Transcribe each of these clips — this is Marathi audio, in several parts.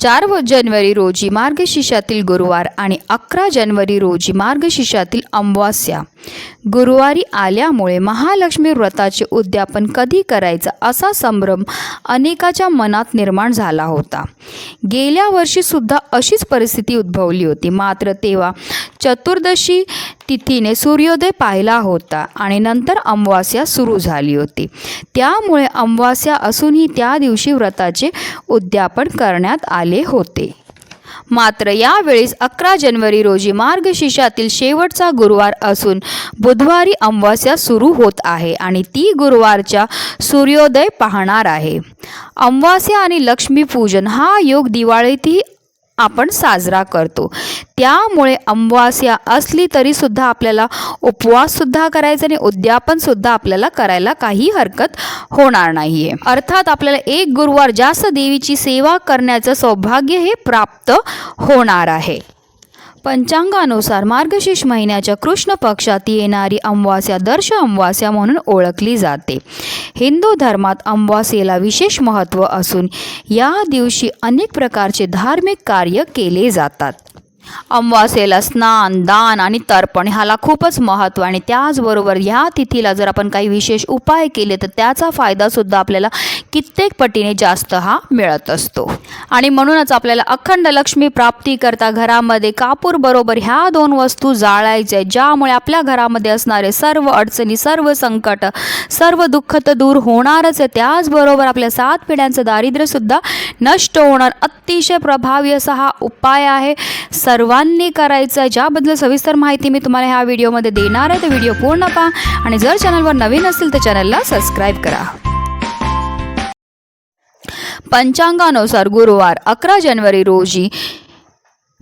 चार व जानेवारी रोजी मार्गशीर्षातील गुरुवार आणि अकरा जानेवारी रोजी मार्गशीर्षातील अमावास्या. गुरुवारी आल्यामुळे महालक्ष्मी व्रताचे उद्यापन कधी करायचं असा संभ्रम अनेकाच्या मनात निर्माण झाला होता. गेल्या वर्षीसुद्धा अशीच परिस्थिती उद्भवली होती. मात्र तेव्हा चतुर्दशी तिथीने सूर्योदय पाहिला होता आणि नंतर अमावास्या सुरू झाली होती. त्यामुळे अमावास्या असूनही त्या दिवशी व्रताचे उद्यापन करण्यात आले होते. मात्र यावेळेस अकरा जानेवारी रोजी मार्गशीर्षातील शेवटचा गुरुवार असून बुधवारी अमावस्या सुरू होत आहे आणि ती गुरुवारच्या सूर्योदय पाहणार आहे. अमावस्या आणि लक्ष्मीपूजन हा योग दिवाळीतही आपण साजरा करतो. त्यामुळे अमावास्या असली तरीसुद्धा आपल्याला उपवाससुद्धा करायचा आणि उद्यापनसुद्धा आपल्याला करायला काही हरकत होणार नाही आहे अर्थात आपल्याला एक गुरुवार जास्त देवीची सेवा करण्याचं सौभाग्य हे प्राप्त होणार आहे. पंचांगानुसार मार्गशीर्ष महिन्याच्या कृष्ण पक्षात येणारी अमावास्या दर्श अमावास्या म्हणून ओळखली जाते. हिंदू धर्मात अमावास्येला विशेष महत्त्व असून या दिवशी अनेक प्रकारचे धार्मिक कार्य केले जातात. अमावास्येला स्नान दान आणि तर्पण ह्याला खूपच महत्त्व आणि त्याचबरोबर ह्या तिथीला जर आपण काही विशेष उपाय केले तर त्याचा फायदासुद्धा आपल्याला कित्येक पटीने जास्त हा मिळत असतो. आणि म्हणूनच आपल्याला अखंड लक्ष्मी प्राप्ती करता घरामध्ये कापूर बरोबर ह्या दोन वस्तू जाळायच्या ज्यामुळे आपल्या घरामध्ये असणारे सर्व अडचणी सर्व संकट सर्व दुःख तर दूर होणारच आहे. त्याचबरोबर आपल्या सात पिढ्यांचं दारिद्र्यसुद्धा नष्ट होणार. अतिशय प्रभावी असा हा उपाय आहे. सर्व सर्वांनी करायचा आहे ज्याबद्दल सविस्तर माहिती मी तुम्हाला ह्या व्हिडिओमध्ये देणार आहे तर व्हिडिओ पूर्ण पहा. आणि जर चॅनलवर नवीन असेल तर चॅनलला सबस्क्राईब करा. पंचांगानुसार गुरुवार अकरा जानेवारी रोजी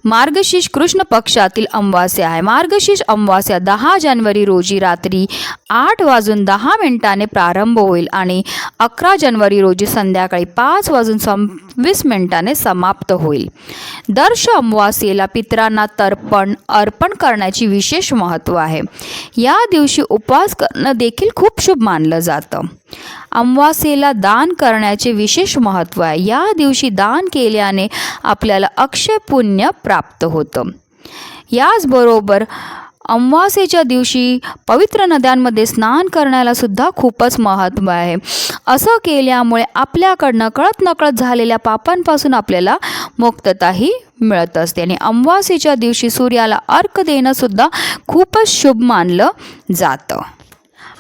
मार्गशीर्ष कृष्ण पक्षातील अमावास्या आहे. मार्गशीर्ष अमावास्या दहा जानेवारी रोजी रात्री आठ वाजून दहा मिनिटाने प्रारंभ होईल आणि अकरा जानेवारी रोजी संध्याकाळी पाच वाजून सव्वीस मिनिटाने समाप्त होईल. दर्श अमावास्येला पितरांना तर्पण अर्पण करण्याची विशेष महत्त्व आहे. या दिवशी उपवास करणं देखील खूप शुभ मानलं जातं. अमावास्येला दान करण्याचे विशेष महत्त्व आहे. या दिवशी दान केल्याने आपल्याला अक्षय पुण्य प्राप्त होतं. याचबरोबर अमावास्येच्या दिवशी पवित्र नद्यांमध्ये स्नान करण्याला सुद्धा खूपच महत्त्व आहे. असं केल्यामुळे आपल्याकडनं कळत नकळत झालेल्या पापांपासून आपल्याला मुक्तताही मिळत असते. आणि अमावास्येच्या दिवशी सूर्याला अर्क देणंसुद्धा खूपच शुभ मानलं जातं.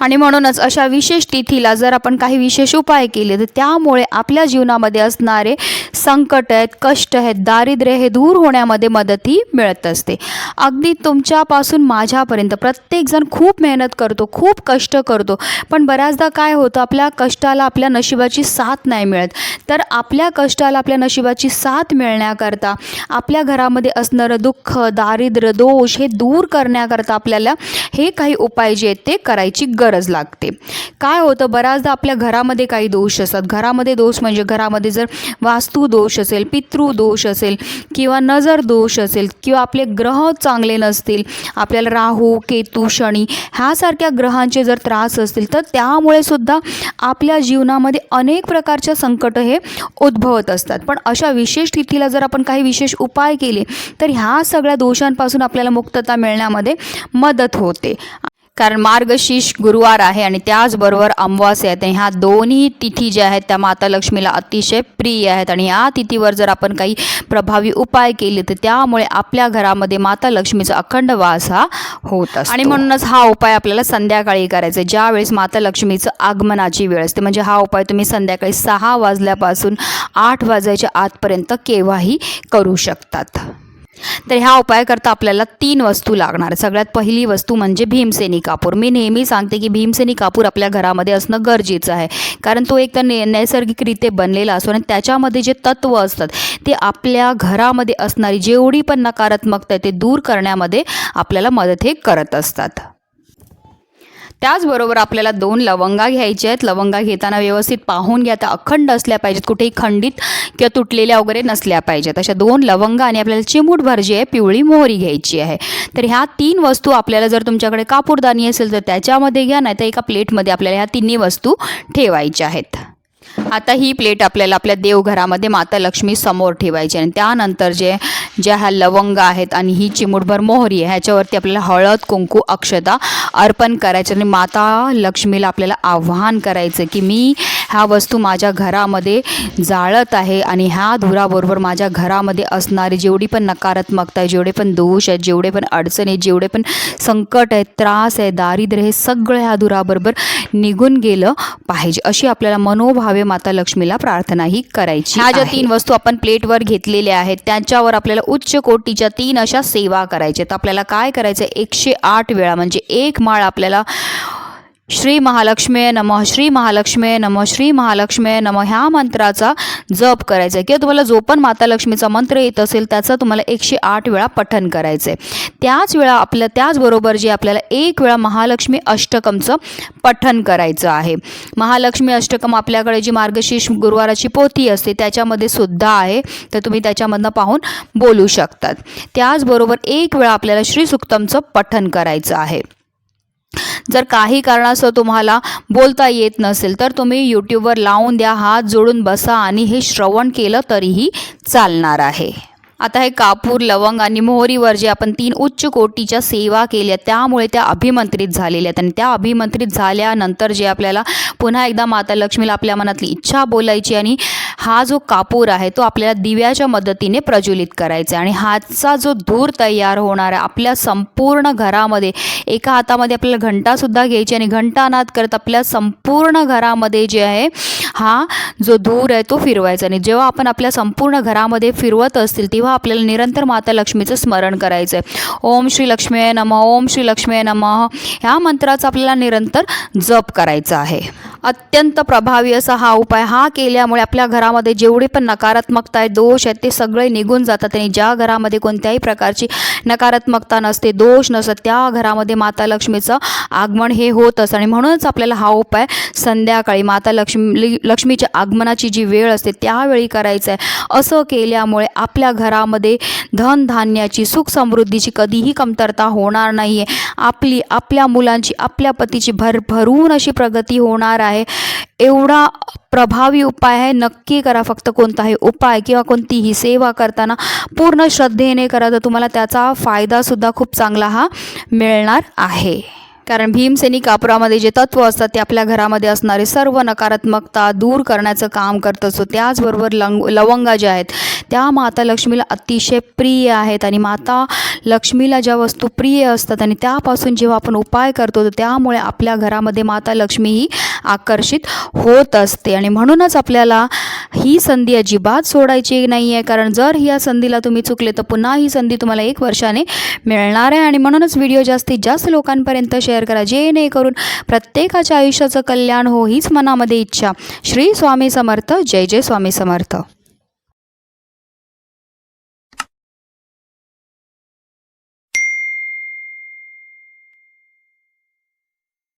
आणि म्हणूनच अशा विशेष तिथीला जर आपण काही विशेष उपाय केले तर त्यामुळे आपल्या जीवनामध्ये असणारे संकट आहेत कष्ट आहेत दारिद्र्य हे दूर होण्यामध्ये मदतही मिळत असते. अगदी तुमच्यापासून माझ्यापर्यंत प्रत्येकजण खूप मेहनत करतो खूप कष्ट करतो पण बऱ्याचदा काय होतं आपल्या कष्टाला आपल्या नशिबाची साथ नाही मिळत. तर आपल्या कष्टाला आपल्या नशिबाची साथ मिळण्याकरता आपल्या घरामध्ये असणारं दुःख दारिद्र्य दोष हे दूर करण्याकरता आपल्याला हे काही उपाय जे आहेत ते करायची गरज गरज लागते. काय होतं? बऱ्याचदा आपल्या घरामध्ये काही दोष असतात. घरामध्ये दोष म्हणजे घरामध्ये जर वास्तू दोष असेल पितृ दोष असेल किंवा नजर दोष असेल किंवा आपले ग्रह चांगले नसतील आपल्याला राहू केतू शनी ह्यासारख्या ग्रहांचे जर त्रास असतील तर त्यामुळे सुद्धा आपल्या जीवनामध्ये अनेक प्रकारच्या संकट हे उद्भवत असतात. पण अशा विशेष तिथीला जर आपण काही विशेष उपाय केले तर ह्या सगळ्या दोषांपासून आपल्याला मुक्तता मिळण्यामध्ये मदत होते. कारण मार्गशीर्ष गुरुवार आहे आणि त्याचबरोबर अमावास्या आहेत आणि ह्या दोन्ही तिथी ज्या आहेत त्या माता लक्ष्मीला अतिशय प्रिय आहेत. आणि या तिथीवर जर आपण काही प्रभावी उपाय केले तर त्यामुळे आपल्या घरामध्ये माता लक्ष्मीचा अखंड वास हा होत असतो. आणि म्हणूनच हा उपाय आपल्याला संध्याकाळी करायचा आहे. ज्यावेळेस माता लक्ष्मीचं आगमनाची वेळ असते म्हणजे हा उपाय तुम्ही संध्याकाळी सहा वाजल्यापासून आठ वाजायच्या आतपर्यंत केव्हाही करू शकतात. तर ह्या उपायाकरता आपल्याला तीन वस्तू लागणार. सगळ्यात पहिली वस्तू म्हणजे भीमसेनी कापूर. मी नेहमी सांगते की भीमसेनी कापूर आपल्या घरामध्ये असणं गरजेचं आहे. कारण तो एक तर ने नैसर्गिकरित्या बनलेला असतो आणि त्याच्यामध्ये जे तत्त्व असतात ते आपल्या घरामध्ये असणारी जेवढी पण नकारात्मकता आहे ते दूर करण्यामध्ये आपल्याला मदत हे करत असतात. त्याचबरोबर आपल्याला दोन लवंगा घ्यायच्या आहेत. लवंगा घेताना व्यवस्थित पाहून घ्या. त्या अखंड असल्या पाहिजेत. कुठेही खंडित किंवा तुटलेल्या वगैरे नसल्या पाहिजेत. अशा दोन लवंगा आणि आपल्याला चिमूटभर जी आहे. पिवळी मोहरी घ्यायची आहे. तर ह्या तीन वस्तू आपल्याला जर तुमच्याकडे कापूरदानी असेल तर त्याच्यामध्ये घ्या. नाही तर एका प्लेटमध्ये आपल्याला ह्या तिन्ही वस्तू ठेवायच्या आहेत. आता ही प्लेट आपल्याला आपल्या देवघरामध्ये माता लक्ष्मी समोर ठेवायची आणि त्यानंतर जे ज्या ह्या लवंग आहेत आणि ही चिमूटभर मोहरी आहे ह्याच्यावरती आपल्याला हळद कुंकू अक्षता अर्पण करायचे आणि माता लक्ष्मीला आपल्याला आव्हान करायचं की मी ह्या वस्तू माझ्या घरामध्ये जाळत आहे आणि ह्या धुराबरोबर माझ्या घरामध्ये असणारी जेवढी पण नकारात्मकता आहे जेवढे पण दोष आहेत जेवढे पण अडचणी आहेत जेवढे पण संकट आहेत त्रास आहे दारिद्र्य हे सगळं ह्या धुराबरोबर निघून गेलं पाहिजे. अशी आपल्याला मनोभावे माता लक्ष्मीला प्रार्थना ही करायची ह्या ज्या तीन वस्तू आपण प्लेटवर घेतलेल्या आहेत त्यांच्यावर आपल्याला उच्च कोटीच्या तीन अशा सेवा करायच्या तर आपल्याला काय करायचं एकशे आठ वेळा म्हणजे एक माळ आपल्याला श्री महालक्ष्मी नमः श्री महालक्ष्मी नमः श्री महालक्ष्मी नमः ह्या मंत्राचा जप करायचा आहे. किंवा तुम्हाला जो पण माता लक्ष्मीचा मंत्र येत असेल त्याचं तुम्हाला एकशे आठ वेळा पठन करायचं आहे त्याच वेळा आपल्या त्याचबरोबर जे आपल्याला एक वेळा महालक्ष्मी अष्टकमचं पठन करायचं आहे. महालक्ष्मी अष्टकम आपल्याकडे जी मार्गशीर्ष गुरुवाराची पोथी असते त्याच्यामध्ये सुद्धा आहे. तर तुम्ही त्याच्यामधनं पाहून बोलू शकतात. त्याचबरोबर एक वेळा आपल्याला श्रीसुक्तमचं पठन करायचं आहे. जर काही कारणास्तव तुम्हाला बोलता येत नसेल तर तुम्ही यूट्यूबवर लावून द्या हात जोडून बसा आणि हे श्रवण केलं तरीही चालणार आहे. आता हे कापूर लवंग आणि मोहरीवर जे आपण तीन उच्च कोटीच्या सेवा केल्या त्यामुळे त्या अभिमंत्रित झालेल्या आहेत. आणि त्या अभिमंत्रित झाल्यानंतर जे आपल्याला पुन्हा एकदा माता लक्ष्मीला आपल्या मनातली इच्छा बोलायची आणि हा जो कापूर आहे तो आपल्याला दिव्याच्या मदतीने प्रज्वलित करायचा आहे. आणि हाचा जो धूर तयार होणार आहे आपल्या संपूर्ण घरामध्ये एका हातामध्ये आपल्याला घंटासुद्धा घ्यायची आणि घंटानाद करत आपल्या संपूर्ण घरामध्ये जे आहे हा जो धूर आहे तो फिरवायचा आणि जेव्हा आपण आपल्या संपूर्ण घरामध्ये फिरवत असतील तेव्हा आपल्याला निरंतर माता लक्ष्मीचं स्मरण करायचं आहे ओम श्री लक्ष्मी नमः ओम श्री लक्ष्मी नमः ह्या मंत्राचा आपल्याला निरंतर जप करायचा आहे. अत्यंत प्रभावी असा हा उपाय हा केल्यामुळे आपल्या घरामध्ये जेवढे पण नकारात्मकता आहे दोष आहेत ते सगळे निघून जातात. आणि ज्या घरामध्ये कोणत्याही प्रकारची नकारात्मकता नसते दोष नसत त्या घरामध्ये माता लक्ष्मीचं आगमन हे होत असतं आणि म्हणूनच आपल्याला हा उपाय संध्याकाळी माता लक्ष्मी लक्ष्मीच्या आगमनाची जी वेळ असते त्यावेळी करायचं आहे असं केल्यामुळे आपल्या घरामध्ये धनधान्याची सुख समृद्धीची कधीही कमतरता होणार नाही आहे आपली आपल्या मुलांची आपल्या पतीची भरभरून अशी प्रगती होणार आहे. आहे. एवढा प्रभावी उपाय आहे. नक्की करा फक्त कोणताही उपाय किंवा कोणतीही सेवा करताना पूर्ण श्रद्धेने करा. तर तुम्हाला त्याचा फायदासुद्धा खूप चांगला हा मिळणार आहे. कारण भीमसेनी कापुरामध्ये जे तत्व असतात ते आपल्या घरामध्ये असणारे सर्व नकारात्मकता दूर करण्याचं काम करत असतो. त्याचबरोबर लंग लवंगा ज्या आहेत त्या माता लक्ष्मीला अतिशय प्रिय आहेत आणि माता लक्ष्मीला ज्या वस्तू प्रिय असतात आणि त्यापासून जेव्हा आपण उपाय करतो तर त्यामुळे आपल्या घरामध्ये माता लक्ष्मी ही आकर्षित होत असते. आणि म्हणूनच आपल्याला ही संधी अजिबात सोडायची नाही आहे कारण जर या संधीला तुम्ही चुकले तर पुन्हा ही संधी तुम्हाला एक वर्षाने मिळणार आहे. आणि म्हणूनच व्हिडिओ जास्तीत जास्त लोकांपर्यंत शेअर करा. जेणेकरून प्रत्येकाच्या आयुष्याचं कल्याण हो हीच मनामध्ये इच्छा. श्री स्वामी समर्थ. जय जय स्वामी समर्थ.